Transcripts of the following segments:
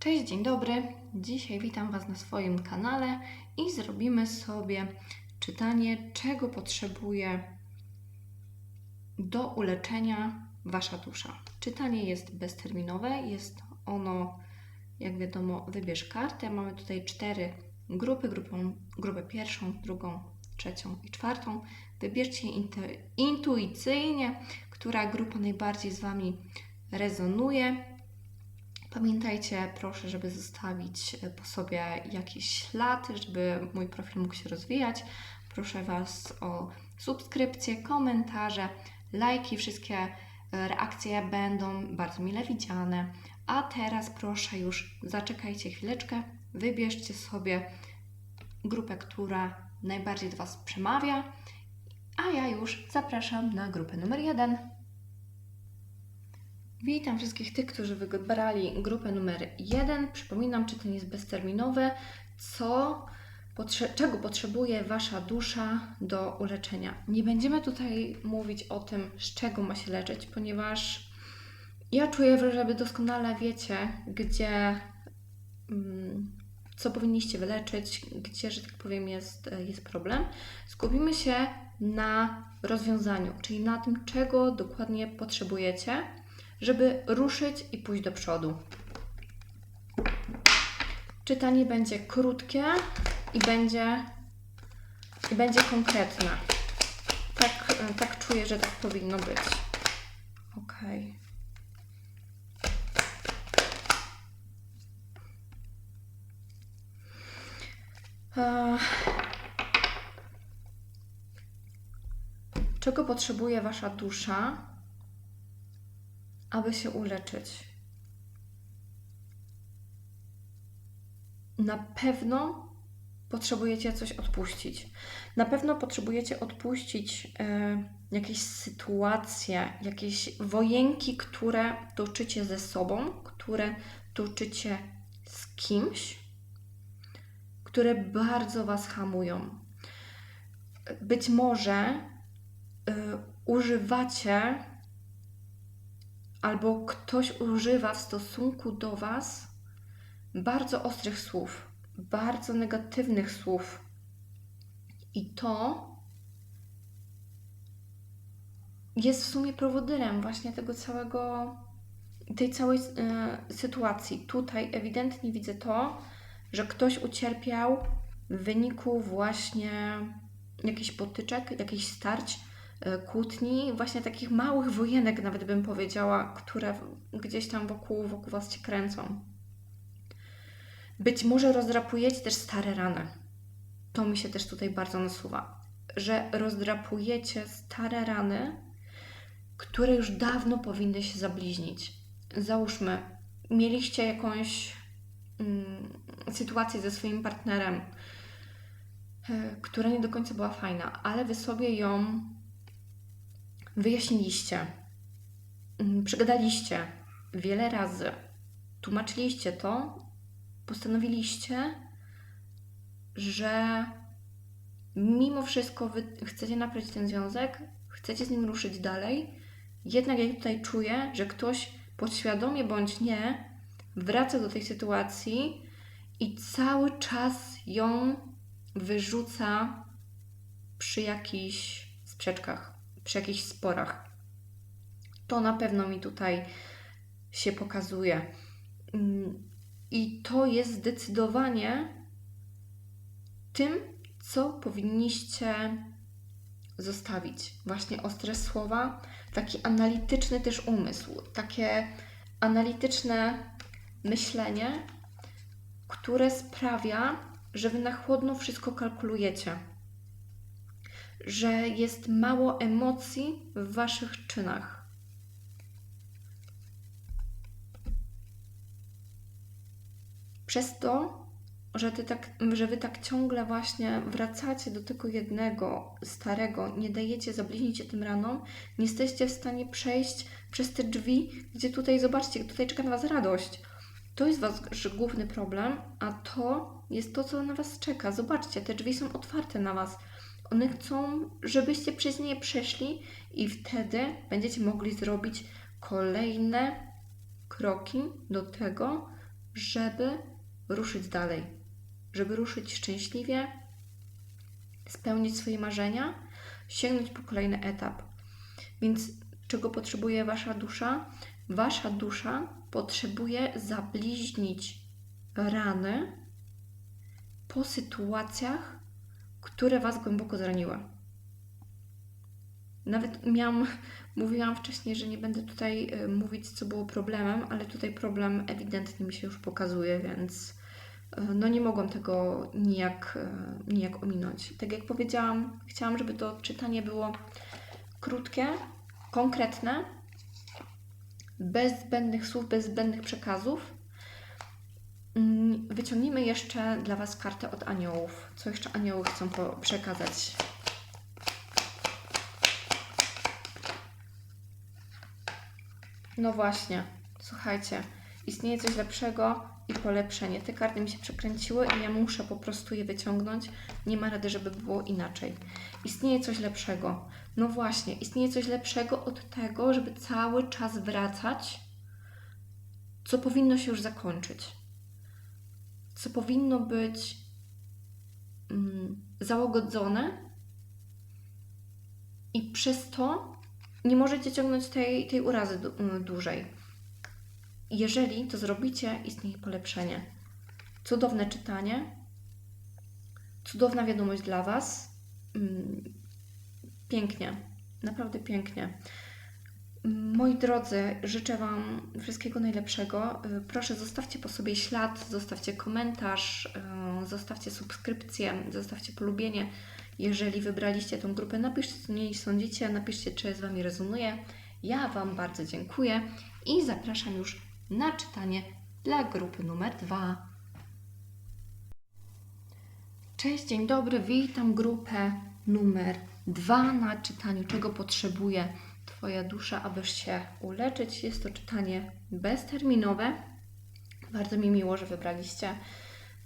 Cześć, dzień dobry. Dzisiaj witam Was na swoim kanale i zrobimy sobie czytanie, czego potrzebuje do uleczenia Wasza dusza. Czytanie jest bezterminowe, jest ono, jak wiadomo, wybierz kartę. Mamy tutaj cztery grupy, grupą, grupę pierwszą, drugą, trzecią i czwartą. Wybierzcie intu- intuicyjnie, która grupa najbardziej z Wami rezonuje. Pamiętajcie, proszę, żeby zostawić e, po sobie jakiś ślad, żeby mój profil mógł się rozwijać. Proszę Was o subskrypcje, komentarze, lajki. Wszystkie e, reakcje będą bardzo mile widziane. A teraz proszę już zaczekajcie chwileczkę, wybierzcie sobie grupę, która najbardziej do Was przemawia, a ja już zapraszam na grupę numer jeden. Witam wszystkich tych, którzy wybrali grupę numer 1. Przypominam, czytanie jest bezterminowe. Co, potrze- czego potrzebuje Wasza dusza do uleczenia? Nie będziemy tutaj mówić o tym, z czego ma się leczyć, ponieważ ja czuję, że Wy doskonale wiecie, gdzie, mm, co powinniście wyleczyć, gdzie, że tak powiem, jest, jest problem. Skupimy się na rozwiązaniu, czyli na tym, czego dokładnie potrzebujecie żeby ruszyć i pójść do przodu. Czytanie będzie krótkie i będzie, i będzie konkretne. Tak, tak czuję, że tak powinno być. Ok. Czego potrzebuje Wasza dusza? Aby się uleczyć. Na pewno potrzebujecie coś odpuścić. Na pewno potrzebujecie odpuścić e, jakieś sytuacje, jakieś wojenki, które toczycie ze sobą, które toczycie z kimś, które bardzo Was hamują. Być może e, używacie albo ktoś używa w stosunku do Was bardzo ostrych słów, bardzo negatywnych słów. I to jest w sumie prowodyrem właśnie tego całego, tej całej y, sytuacji. Tutaj ewidentnie widzę to, że ktoś ucierpiał w wyniku właśnie jakichś potyczek, jakichś starć, kłótni, właśnie takich małych wojenek, nawet bym powiedziała, które gdzieś tam wokół, wokół Was się kręcą. Być może rozdrapujecie też stare rany. To mi się też tutaj bardzo nasuwa, że rozdrapujecie stare rany, które już dawno powinny się zabliźnić. Załóżmy, mieliście jakąś mm, sytuację ze swoim partnerem, która nie do końca była fajna, ale wy sobie ją wyjaśniliście, mm, przegadaliście wiele razy, tłumaczyliście to, postanowiliście, że mimo wszystko wy chcecie naprawić ten związek, chcecie z nim ruszyć dalej, jednak ja tutaj czuję, że ktoś podświadomie bądź nie wraca do tej sytuacji i cały czas ją wyrzuca przy jakichś sprzeczkach przy jakichś sporach. To na pewno mi tutaj się pokazuje. Mm, I to jest zdecydowanie tym, co powinniście zostawić. Właśnie ostre słowa, taki analityczny też umysł, takie analityczne myślenie, które sprawia, że wy na chłodno wszystko kalkulujecie że jest mało emocji w waszych czynach. Przez to, że, ty tak, że wy tak ciągle właśnie wracacie do tego jednego starego, nie dajecie zabliźnić się tym ranom, nie jesteście w stanie przejść przez te drzwi, gdzie tutaj, zobaczcie, tutaj czeka na was radość. To jest wasz główny problem, a to jest to, co na was czeka. Zobaczcie, te drzwi są otwarte na was one chcą, żebyście przez nie przeszli i wtedy będziecie mogli zrobić kolejne kroki do tego, żeby ruszyć dalej, żeby ruszyć szczęśliwie, spełnić swoje marzenia, sięgnąć po kolejny etap. Więc czego potrzebuje wasza dusza? Wasza dusza potrzebuje zabliźnić rany po sytuacjach, które was głęboko zraniły. Nawet miałam, mówiłam wcześniej, że nie będę tutaj y, mówić, co było problemem, ale tutaj problem ewidentnie mi się już pokazuje, więc y, no nie mogłam tego nijak, y, nijak ominąć. Tak jak powiedziałam, chciałam, żeby to czytanie było krótkie, konkretne, bez zbędnych słów, bez zbędnych przekazów. Mm, Wyciągnijmy jeszcze dla Was kartę od aniołów. Co jeszcze anioły chcą przekazać? No właśnie, słuchajcie, istnieje coś lepszego i polepszenie. Te karty mi się przekręciły i ja muszę po prostu je wyciągnąć. Nie ma rady, żeby było inaczej. Istnieje coś lepszego. No właśnie, istnieje coś lepszego od tego, żeby cały czas wracać, co powinno się już zakończyć. Co powinno być mm, załagodzone i przez to nie możecie ciągnąć tej, tej urazy y, dłużej. Jeżeli to zrobicie, istnieje polepszenie. Cudowne czytanie, cudowna wiadomość dla Was. Mm, Pięknie, naprawdę pięknie. Moi drodzy, życzę Wam wszystkiego najlepszego. Y, Proszę, zostawcie po sobie ślad, zostawcie komentarz, y, zostawcie subskrypcję, zostawcie polubienie. Jeżeli wybraliście tą grupę, napiszcie, co o niej sądzicie, napiszcie, czy z Wami rezonuje. Ja Wam bardzo dziękuję i zapraszam już na czytanie dla grupy numer dwa. Cześć, dzień dobry, witam grupę numer dwa na czytaniu, czego potrzebuje Twoja dusza, abyś się uleczyć. Jest to czytanie bezterminowe. Bardzo mi miło, że wybraliście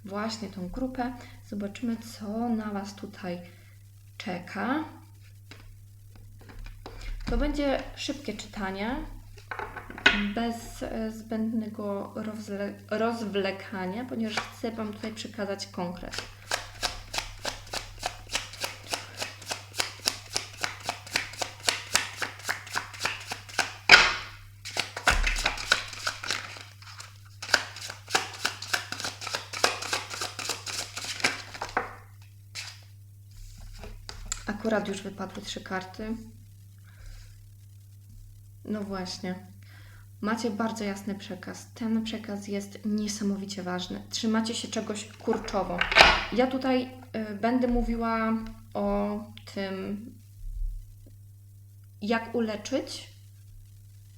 właśnie tą grupę. Zobaczymy, co na Was tutaj czeka. To będzie szybkie czytanie, bez zbędnego rozwlekania, ponieważ chcę Wam tutaj przekazać konkret. Już wypadły trzy karty. No właśnie. Macie bardzo jasny przekaz. Ten przekaz jest niesamowicie ważny. Trzymacie się czegoś kurczowo. Ja tutaj y, będę mówiła o tym, jak uleczyć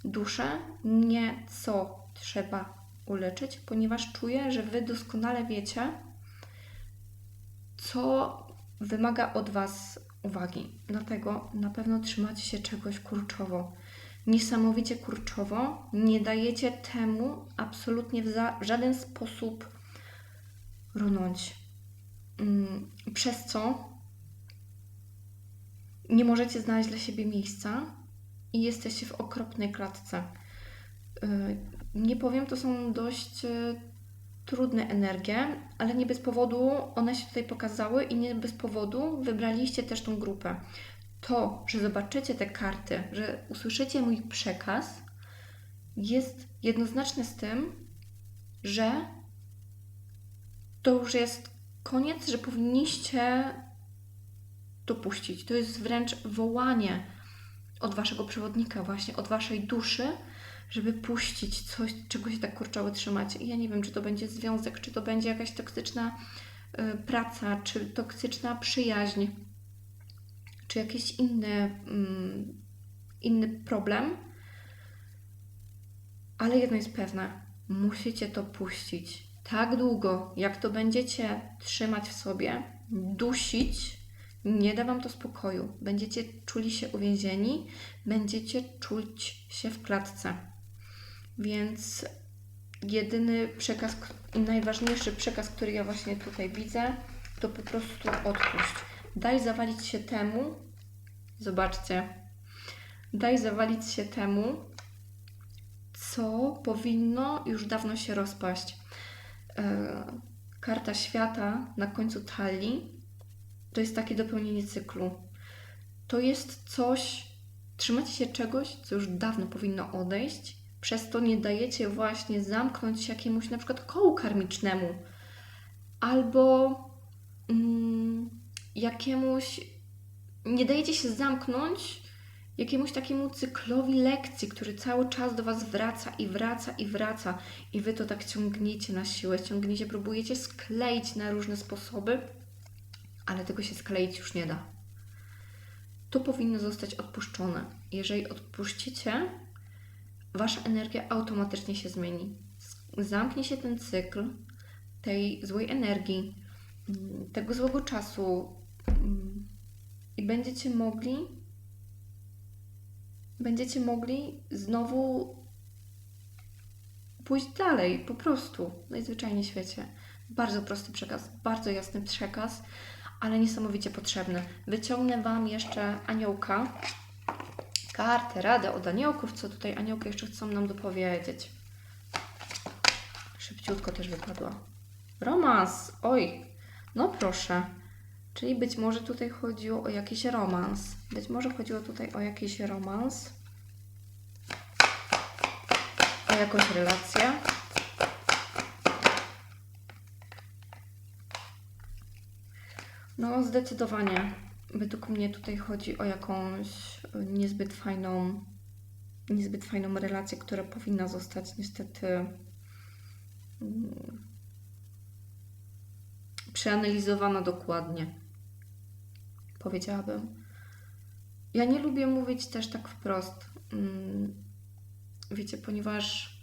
duszę, nie co trzeba uleczyć, ponieważ czuję, że Wy doskonale wiecie, co wymaga od Was uwagi. Dlatego na pewno trzymacie się czegoś kurczowo. Niesamowicie kurczowo. Nie dajecie temu absolutnie w, żaden sposób runąć. Mm, Przez co nie możecie znaleźć dla siebie miejsca i jesteście w okropnej klatce. Yy, Nie powiem, to są dość yy, trudne energie, ale nie bez powodu one się tutaj pokazały i nie bez powodu wybraliście też tą grupę. To, że zobaczycie te karty, że usłyszycie mój przekaz, jest jednoznaczne z tym, że to już jest koniec, że powinniście to puścić. To jest wręcz wołanie od waszego przewodnika, właśnie od waszej duszy, żeby puścić coś, czego się tak kurczowo trzymacie. I ja nie wiem, czy to będzie związek, czy to będzie jakaś toksyczna y, praca, czy toksyczna przyjaźń, czy jakiś inny, mm, inny problem. Ale jedno jest pewne, musicie to puścić. Tak długo, jak to będziecie trzymać w sobie, dusić, nie da Wam to spokoju. Będziecie czuli się uwięzieni, będziecie czuć się w klatce. Więc jedyny przekaz, najważniejszy przekaz, który ja właśnie tutaj widzę, to po prostu odpuść. Daj zawalić się temu, zobaczcie, daj zawalić się temu, co powinno już dawno się rozpaść. E, karta świata na końcu talii to jest takie dopełnienie cyklu. To jest coś, trzymacie się czegoś, co już dawno powinno odejść, przez to nie dajecie właśnie zamknąć się jakiemuś na przykład kołu karmicznemu albo mm, jakiemuś, nie dajecie się zamknąć jakiemuś takiemu cyklowi lekcji, który cały czas do Was wraca i wraca i wraca i Wy to tak ciągniecie na siłę, ciągniecie, próbujecie skleić na różne sposoby, ale tego się skleić już nie da. To powinno zostać odpuszczone. Jeżeli odpuścicie, Wasza energia automatycznie się zmieni. Zamknie się ten cykl tej złej energii, mm, tego złego czasu mm, i będziecie mogli będziecie mogli znowu pójść dalej, po prostu, najzwyczajniej w świecie. Bardzo prosty przekaz, bardzo jasny przekaz, ale niesamowicie potrzebny. Wyciągnę Wam jeszcze aniołka, kartę, radę od aniołków, co tutaj aniołki jeszcze chcą nam dopowiedzieć. Szybciutko też wypadła. Romans, oj, no proszę. Czyli być może tutaj chodziło o jakiś romans. Być może chodziło tutaj o jakiś romans. O jakąś relację. No, zdecydowanie. Według mnie tutaj chodzi o jakąś niezbyt fajną, niezbyt fajną relację, która powinna zostać niestety mm, przeanalizowana dokładnie. Powiedziałabym. Ja nie lubię mówić też tak wprost. Mm, Wiecie, ponieważ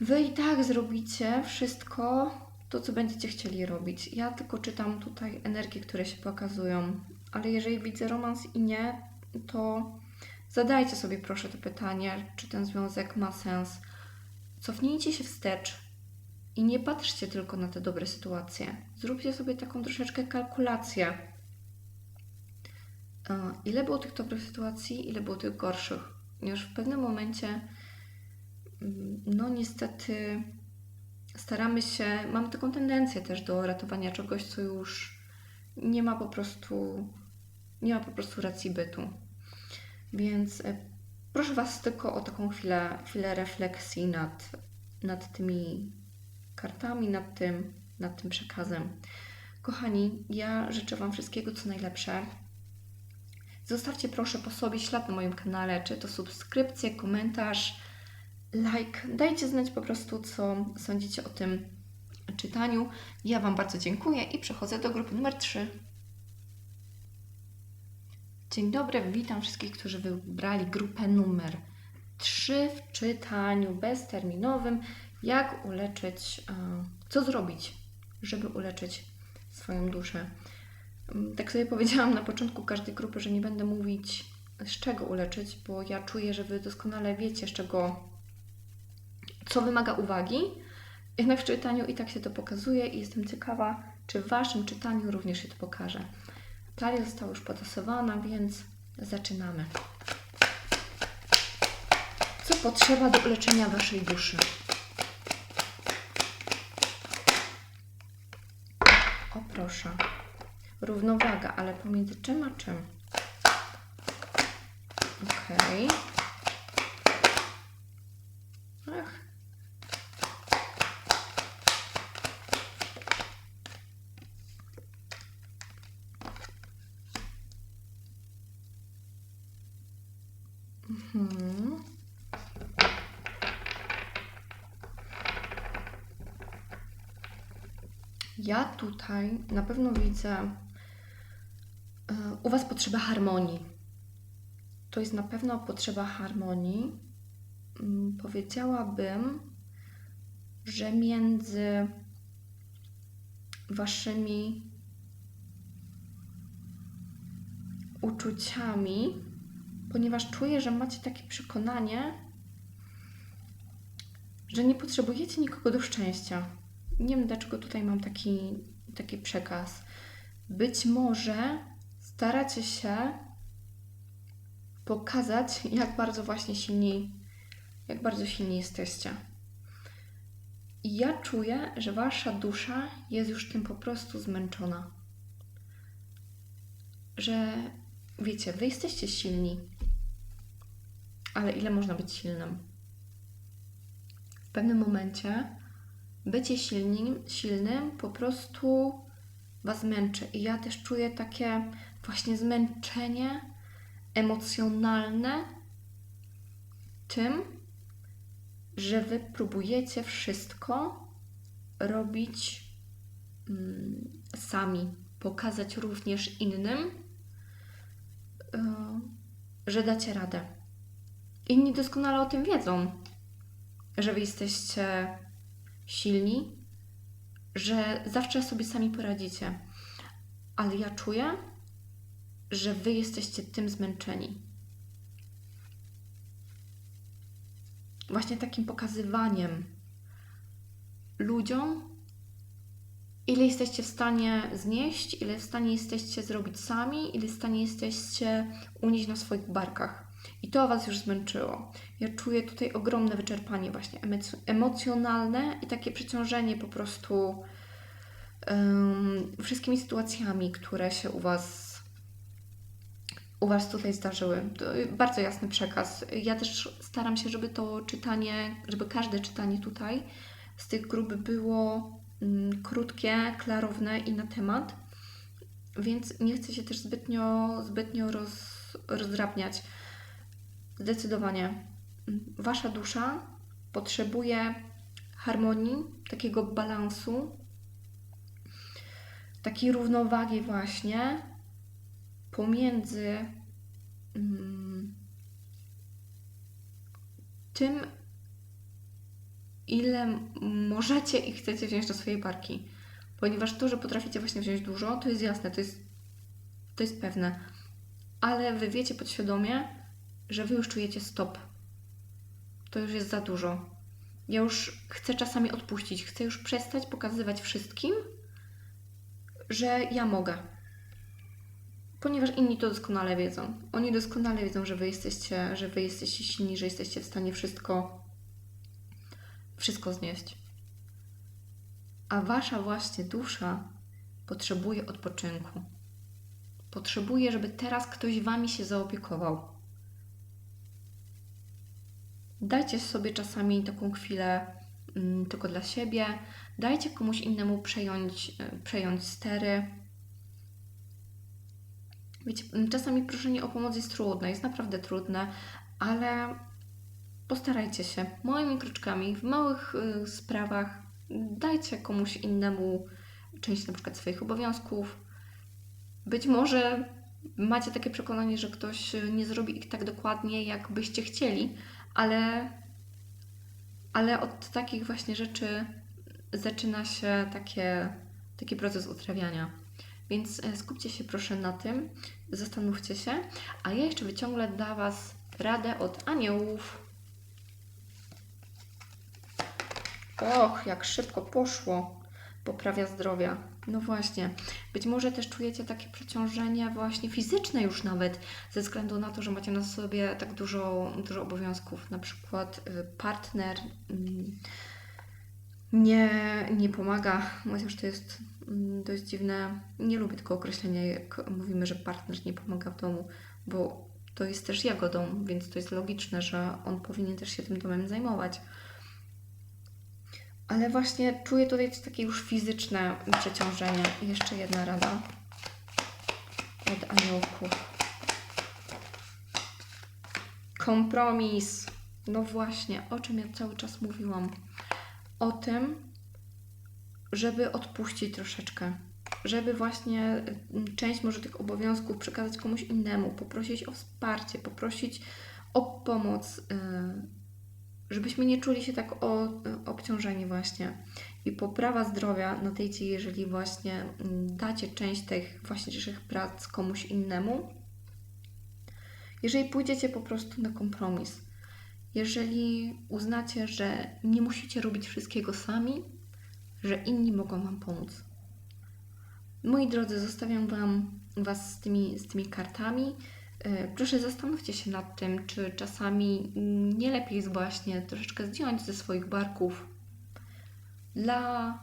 wy i tak zrobicie wszystko, to co będziecie chcieli robić. Ja tylko czytam tutaj energie, które się pokazują, ale jeżeli widzę romans i nie, to zadajcie sobie proszę to pytanie, czy ten związek ma sens. Cofnijcie się wstecz i nie patrzcie tylko na te dobre sytuacje. Zróbcie sobie taką troszeczkę kalkulację. E, Ile było tych dobrych sytuacji, ile było tych gorszych? Już w pewnym momencie, mm, no niestety, staramy się, mamy taką tendencję też do ratowania czegoś, co już nie ma po prostu, nie ma po prostu racji bytu. Więc e, proszę Was tylko o taką chwilę, chwilę refleksji nad, nad tymi kartami, nad tym, nad tym przekazem. Kochani, ja życzę Wam wszystkiego co najlepsze. Zostawcie proszę po sobie ślad na moim kanale, czy to subskrypcję, komentarz, like. Dajcie znać po prostu, co sądzicie o tym czytaniu. Ja Wam bardzo dziękuję i przechodzę do grupy numer 3. Dzień dobry, witam wszystkich, którzy wybrali grupę numer 3 w czytaniu bezterminowym. Jak uleczyć, e, co zrobić, żeby uleczyć swoją duszę. Mm, Tak sobie powiedziałam na początku każdej grupy, że nie będę mówić z czego uleczyć, bo ja czuję, że Wy doskonale wiecie, z czego, co wymaga uwagi. Jednak w czytaniu i tak się to pokazuje i jestem ciekawa, czy w Waszym czytaniu również się to pokaże. Talia została już potasowana, więc zaczynamy. Co potrzeba do uleczenia Waszej duszy? O proszę. Równowaga, ale pomiędzy czym a czym? Okej. Ach. Mhm. Ja tutaj na pewno widzę e, u Was potrzeba harmonii. To jest na pewno potrzeba harmonii. Mm, Powiedziałabym, że między Waszymi uczuciami, ponieważ czuję, że macie takie przekonanie, że nie potrzebujecie nikogo do szczęścia. Nie wiem, dlaczego tutaj mam taki, taki przekaz. Być może staracie się pokazać, jak bardzo właśnie silni jak bardzo silni jesteście. I ja czuję, że wasza dusza jest już tym po prostu zmęczona. Że wiecie, wy jesteście silni, ale ile można być silnym? W pewnym momencie bycie silnym, silnym po prostu was męczy. I ja też czuję takie właśnie zmęczenie emocjonalne tym, że wy próbujecie wszystko robić mm, sami, pokazać również innym, że dacie radę. Inni doskonale o tym wiedzą, że wy jesteście silni, że zawsze sobie sami poradzicie. Ale ja czuję, że wy jesteście tym zmęczeni. Właśnie takim pokazywaniem ludziom, ile jesteście w stanie znieść, ile w stanie jesteście zrobić sami, ile w stanie jesteście unieść na swoich barkach. I to Was już zmęczyło. Ja czuję tutaj ogromne wyczerpanie, właśnie emoc- emocjonalne i takie przeciążenie po prostu um, wszystkimi sytuacjami, które się u Was u Was tutaj zdarzyły. To bardzo jasny przekaz. Ja też staram się, żeby to czytanie, żeby każde czytanie tutaj z tych grup było krótkie, klarowne i na temat, więc nie chcę się też zbytnio, zbytnio roz, rozdrabniać. Zdecydowanie. Wasza dusza potrzebuje harmonii, takiego balansu, takiej równowagi właśnie pomiędzy mm, tym, ile możecie i chcecie wziąć do swojej barki. Ponieważ to, że potraficie właśnie wziąć dużo, to jest jasne, to jest, to jest pewne. Ale wy wiecie podświadomie, że wy już czujecie stop. To już jest za dużo. Ja już chcę czasami odpuścić, chcę już przestać pokazywać wszystkim, że ja mogę. Ponieważ inni to doskonale wiedzą. Oni doskonale wiedzą, że wy jesteście, że wy jesteście silni, że jesteście w stanie wszystko, wszystko znieść. A wasza właśnie dusza potrzebuje odpoczynku. Potrzebuje, żeby teraz ktoś wami się zaopiekował. Dajcie sobie czasami taką chwilę mm, tylko dla siebie. Dajcie komuś innemu przejąć, e, przejąć stery. Wiecie, czasami proszenie o pomoc jest trudne, jest naprawdę trudne, ale postarajcie się małymi kroczkami, w małych y, sprawach. Dajcie komuś innemu część na przykład swoich obowiązków. Być może macie takie przekonanie, że ktoś nie zrobi ich tak dokładnie, jak byście chcieli, ale, ale od takich właśnie rzeczy zaczyna się takie, taki proces utrawiania. Więc e, skupcie się proszę na tym, zastanówcie się, a ja jeszcze wyciągnę dla Was radę od aniołów. Och, jak szybko poszło. Poprawia zdrowia. No właśnie. Być może też czujecie takie przeciążenie właśnie fizyczne już nawet, ze względu na to, że macie na sobie tak dużo, dużo obowiązków. Na przykład y, partner mm, nie, nie pomaga, chociaż to jest mm, dość dziwne. Nie lubię tego określenia, jak mówimy, że partner nie pomaga w domu, bo to jest też jego dom, więc to jest logiczne, że on powinien też się tym domem zajmować. Ale właśnie czuję tutaj takie już fizyczne przeciążenie. Jeszcze jedna rada od aniołków. Kompromis. No właśnie, o czym ja cały czas mówiłam. O tym, żeby odpuścić troszeczkę. Żeby właśnie mm, część może tych obowiązków przekazać komuś innemu, poprosić o wsparcie, poprosić o pomoc. Yy żebyśmy nie czuli się tak o, obciążeni właśnie. I poprawa zdrowia nadejdzie, jeżeli właśnie mm, dacie część tych właściwszych prac komuś innemu. Jeżeli pójdziecie po prostu na kompromis. Jeżeli uznacie, że nie musicie robić wszystkiego sami, że inni mogą Wam pomóc. Moi drodzy, zostawiam Wam Was z tymi, z tymi kartami. E, Proszę zastanówcie się nad tym, czy czasami nie lepiej jest właśnie troszeczkę zdjąć ze swoich barków dla,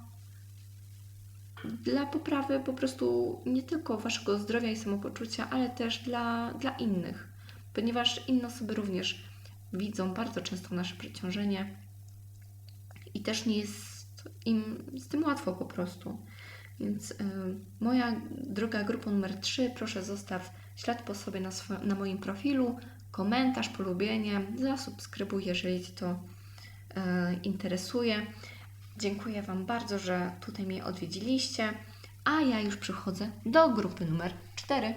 dla poprawy po prostu nie tylko waszego zdrowia i samopoczucia, ale też dla, dla innych, ponieważ inne osoby również widzą bardzo często nasze przeciążenie i też nie jest im z tym łatwo po prostu. Więc y, moja droga grupa numer 3, proszę zostaw ślad po sobie na, swo- na moim profilu, komentarz, polubienie, zasubskrybuj, jeżeli Ci to y, interesuje. Dziękuję Wam bardzo, że tutaj mnie odwiedziliście, a ja już przychodzę do grupy numer 4.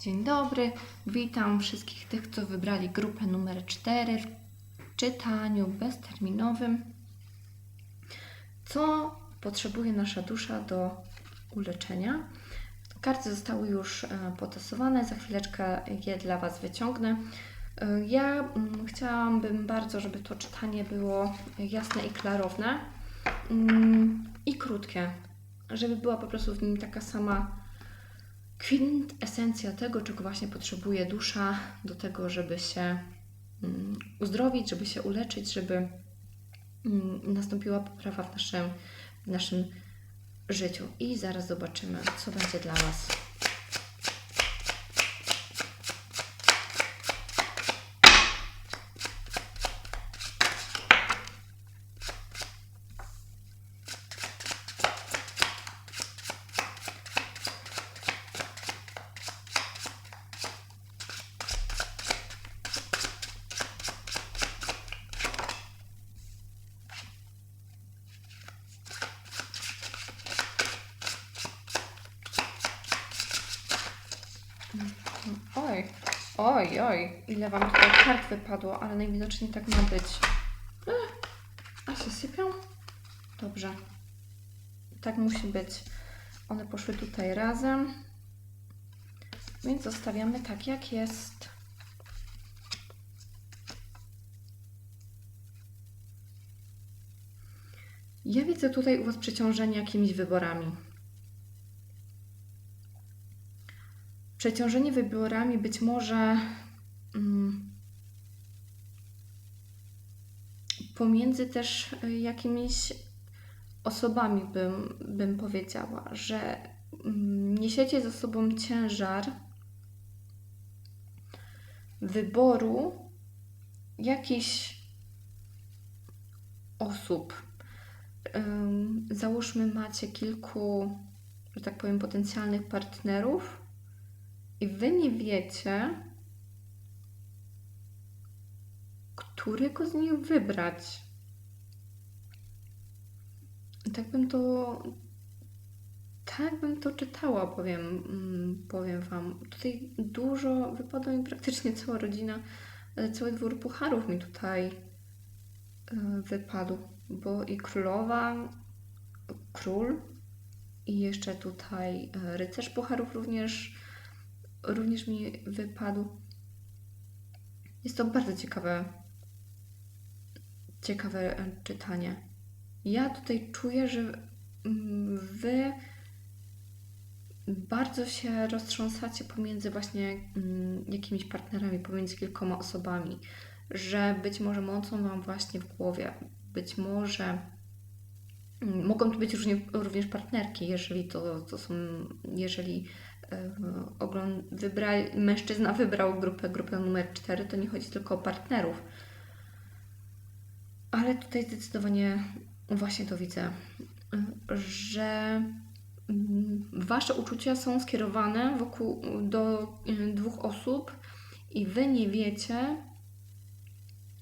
Dzień dobry, witam wszystkich tych, co wybrali grupę numer 4 w czytaniu bezterminowym. Co potrzebuje nasza dusza do uleczenia? Karty zostały już e, potasowane, za chwileczkę je dla Was wyciągnę. E, Ja mm, chciałabym bardzo, żeby to czytanie było jasne i klarowne mm, i krótkie, żeby była po prostu w nim taka sama kwintesencja tego, czego właśnie potrzebuje dusza do tego, żeby się mm, uzdrowić, żeby się uleczyć, żeby nastąpiła poprawa w naszym, w naszym życiu. I zaraz zobaczymy, co będzie dla Was. Oj, oj, ile Wam tutaj kart wypadło, ale najwidoczniej tak ma być. A się sypią? Dobrze. Tak musi być. One poszły tutaj razem. Więc zostawiamy tak, jak jest. Ja widzę tutaj u Was przeciążenie jakimiś wyborami. Przeciążenie wyborami być może pomiędzy też y, jakimiś osobami, bym, bym powiedziała, że mm, niesiecie ze sobą ciężar wyboru jakichś osób. Załóżmy, macie kilku, że tak powiem, potencjalnych partnerów i wy nie wiecie, którego z nich wybrać. Tak bym to. Tak bym to czytała, powiem, mm, powiem Wam. Tutaj dużo wypadło mi praktycznie cała rodzina, e, cały dwór pucharów mi tutaj e, wypadł, bo i królowa, król i jeszcze tutaj e, rycerz pucharów również również mi wypadł. Jest to bardzo ciekawe, ciekawe e, czytanie. Ja tutaj czuję, że mm, wy bardzo się roztrząsacie pomiędzy właśnie mm, jakimiś partnerami, pomiędzy kilkoma osobami, że być może mocą wam właśnie w głowie, być może mm, mogą to być również partnerki, jeżeli to, to są, jeżeli e, ogląd- mężczyzna wybrał grupę, grupę numer 4, to nie chodzi tylko o partnerów. Ale tutaj zdecydowanie właśnie to widzę, że mm, Wasze uczucia są skierowane wokół, do y, dwóch osób i Wy nie wiecie,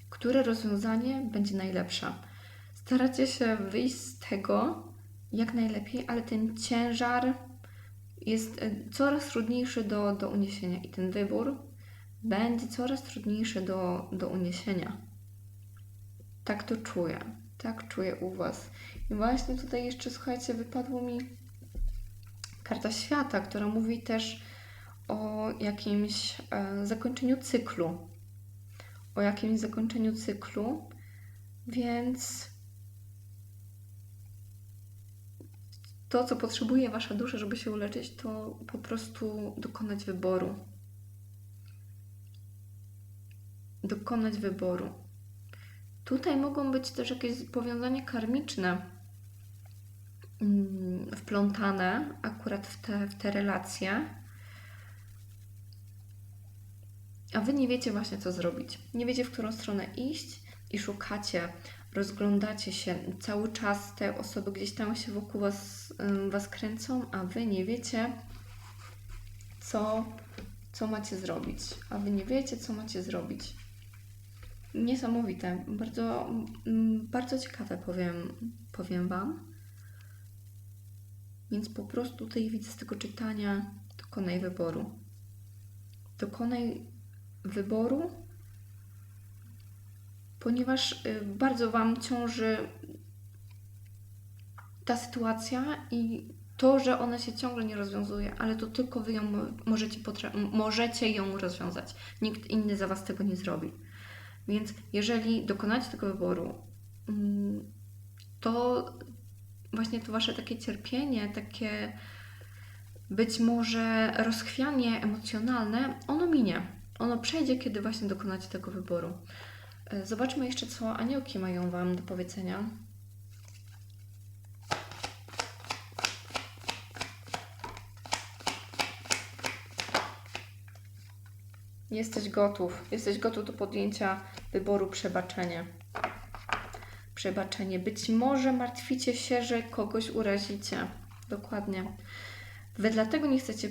które rozwiązanie będzie najlepsze. Staracie się wyjść z tego jak najlepiej, ale ten ciężar jest e, coraz trudniejszy do, do uniesienia i ten wybór będzie coraz trudniejszy do, do uniesienia. Tak to czuję. Tak czuję u Was. I właśnie tutaj jeszcze, słuchajcie, wypadło mi karta świata, która mówi też o jakimś e, zakończeniu cyklu. O jakimś zakończeniu cyklu, więc to, co potrzebuje Wasza dusza, żeby się uleczyć, to po prostu dokonać wyboru. Dokonać wyboru. Tutaj mogą być też jakieś powiązania karmiczne mm, wplątane akurat w te, w te relacje. A wy nie wiecie właśnie, co zrobić. Nie wiecie, w którą stronę iść i szukacie, rozglądacie się. Cały czas te osoby gdzieś tam się wokół was, was kręcą, a wy nie wiecie, co, co macie zrobić. A wy nie wiecie, co macie zrobić. Niesamowite. Bardzo, mm, bardzo ciekawe, powiem, powiem Wam. Więc po prostu tutaj widzę z tego czytania, dokonaj wyboru. Dokonaj wyboru, ponieważ y, bardzo Wam ciąży ta sytuacja i to, że ona się ciągle nie rozwiązuje, ale to tylko Wy ją mo- możecie, możecie ją rozwiązać. Nikt inny za Was tego nie zrobi. Więc jeżeli dokonacie tego wyboru, mm, to właśnie to Wasze takie cierpienie, takie być może rozchwianie emocjonalne, ono minie. Ono przejdzie, kiedy właśnie dokonacie tego wyboru. E, Zobaczmy jeszcze, co aniołki mają Wam do powiedzenia. Jesteś gotów. Jesteś gotów do podjęcia wyboru przebaczenia. Przebaczenie. Być może martwicie się, że kogoś urazicie. Dokładnie. Wy dlatego nie chcecie.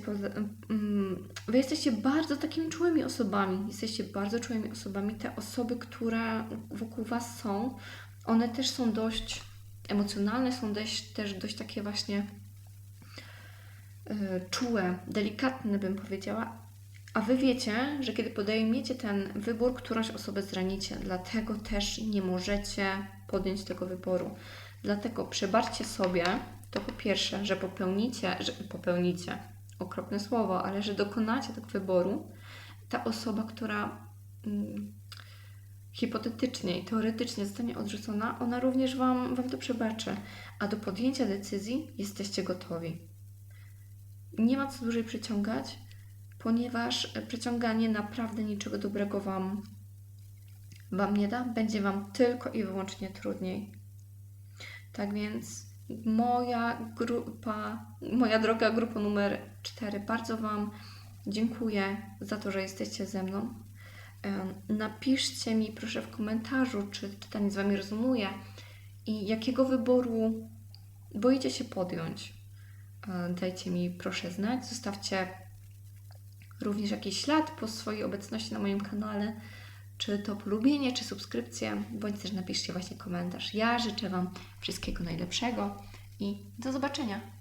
mm, Wy jesteście bardzo takimi czułymi osobami. Jesteście bardzo czułymi osobami. Te osoby, które wokół Was są, one też są dość emocjonalne, są dość, też dość takie właśnie e, czułe, delikatne, bym powiedziała. A Wy wiecie, że kiedy podejmiecie ten wybór, którąś osobę zranicie. Dlatego też nie możecie podjąć tego wyboru. Dlatego przebaczcie sobie, to po pierwsze, że popełnicie, że popełnicie, okropne słowo, ale że dokonacie tego wyboru, ta osoba, która mm, hipotetycznie i teoretycznie zostanie odrzucona, ona również wam, wam to przebaczy. A do podjęcia decyzji jesteście gotowi. Nie ma co dłużej przeciągać, ponieważ e, przeciąganie naprawdę niczego dobrego wam, wam nie da, będzie wam tylko i wyłącznie trudniej. Tak więc moja grupa, moja droga grupa numer 4, bardzo Wam dziękuję za to, że jesteście ze mną. Napiszcie mi proszę w komentarzu, czy czytanie z Wami rezonuje i jakiego wyboru boicie się podjąć. E, Dajcie mi proszę znać. Zostawcie również jakiś ślad po swojej obecności na moim kanale, czy to polubienie, czy subskrypcję, bądź też napiszcie właśnie komentarz. Ja życzę Wam wszystkiego najlepszego i do zobaczenia.